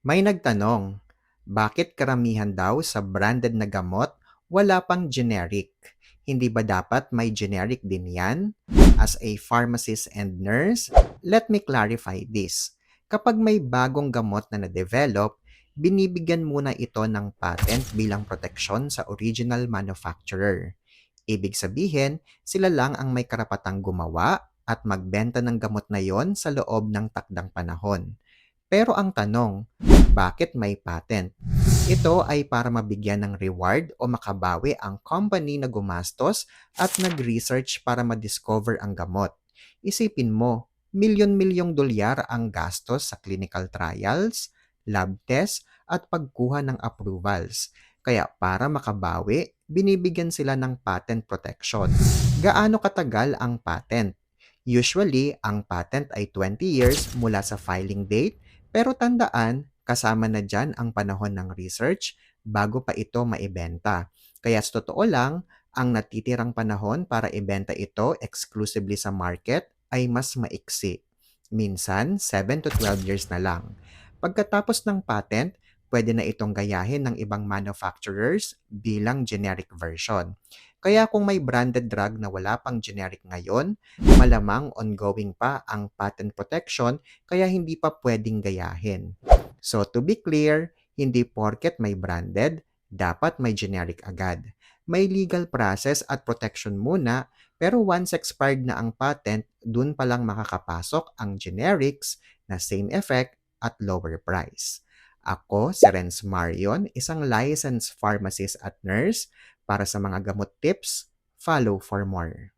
May nagtanong, bakit karamihan daw sa branded na gamot wala pang generic? Hindi ba dapat may generic din yan? As a pharmacist and nurse, let me clarify this. Kapag may bagong gamot na na-develop, binibigyan muna ito ng patent bilang proteksyon sa original manufacturer. Ibig sabihin, sila lang ang may karapatang gumawa at magbenta ng gamot na yon sa loob ng takdang panahon. Pero ang tanong, bakit may patent? Ito ay para mabigyan ng reward o makabawi ang company na gumastos at nag-research para ma-discover ang gamot. Isipin mo, milyon-milyong dolyar ang gastos sa clinical trials, lab tests, at pagkuha ng approvals. Kaya para makabawi, binibigyan sila ng patent protection. Gaano katagal ang patent? Usually, ang patent ay 20 years mula sa filing date, pero tandaan, kasama na dyan ang panahon ng research bago pa ito maibenta. Kaya sa totoo lang, ang natitirang panahon para ibenta ito exclusively sa market ay mas maiksi. Minsan, 7 to 12 years na lang. Pagkatapos ng patent, pwede na itong gayahin ng ibang manufacturers bilang generic version. Kaya kung may branded drug na wala pang generic ngayon, malamang ongoing pa ang patent protection kaya hindi pa pwedeng gayahin. So to be clear, hindi porket may branded, dapat may generic agad. May legal process at protection muna, pero once expired na ang patent, dun pa lang makakapasok ang generics na same effect at lower price. Ako, si Renz Marion, isang licensed pharmacist at nurse para sa mga gamot tips, follow for more.